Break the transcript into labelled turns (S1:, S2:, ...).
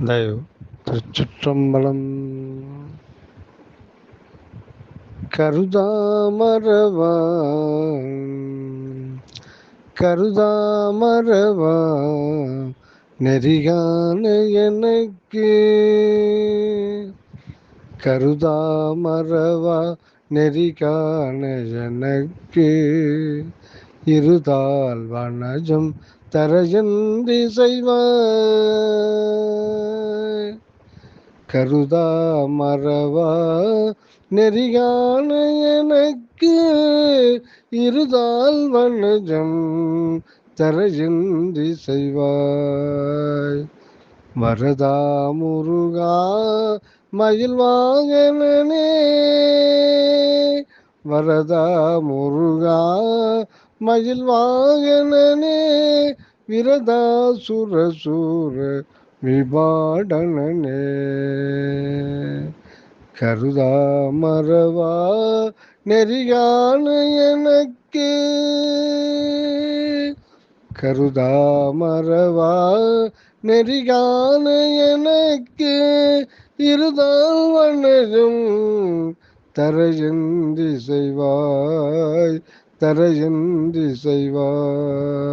S1: தயவு திருச்சிற்றம்பலம் கருதாமரவா கருதாமரவா நெறியான எனக்கு கருதாமரவா நெறிகான எனக்கு இருதால் வனஜம் தரஜந்தி செய்வான் கருதா மறவா? நெறியான எனக்கு இருதால் வனஜம் தரஜந்தி செய்வாய் வரதா முருகா மயில் வாகனனே? வரதா முருகா மயில் வாகனனே? விரதா சுர சூர விபாடனே கருதா மறவா நெறியான எனக்கு. கருதா மறவா நெறியான எனக்கு. இருதால் வனரும் தரையந்தி செய்வாய் தரையந்தி செய்வாய்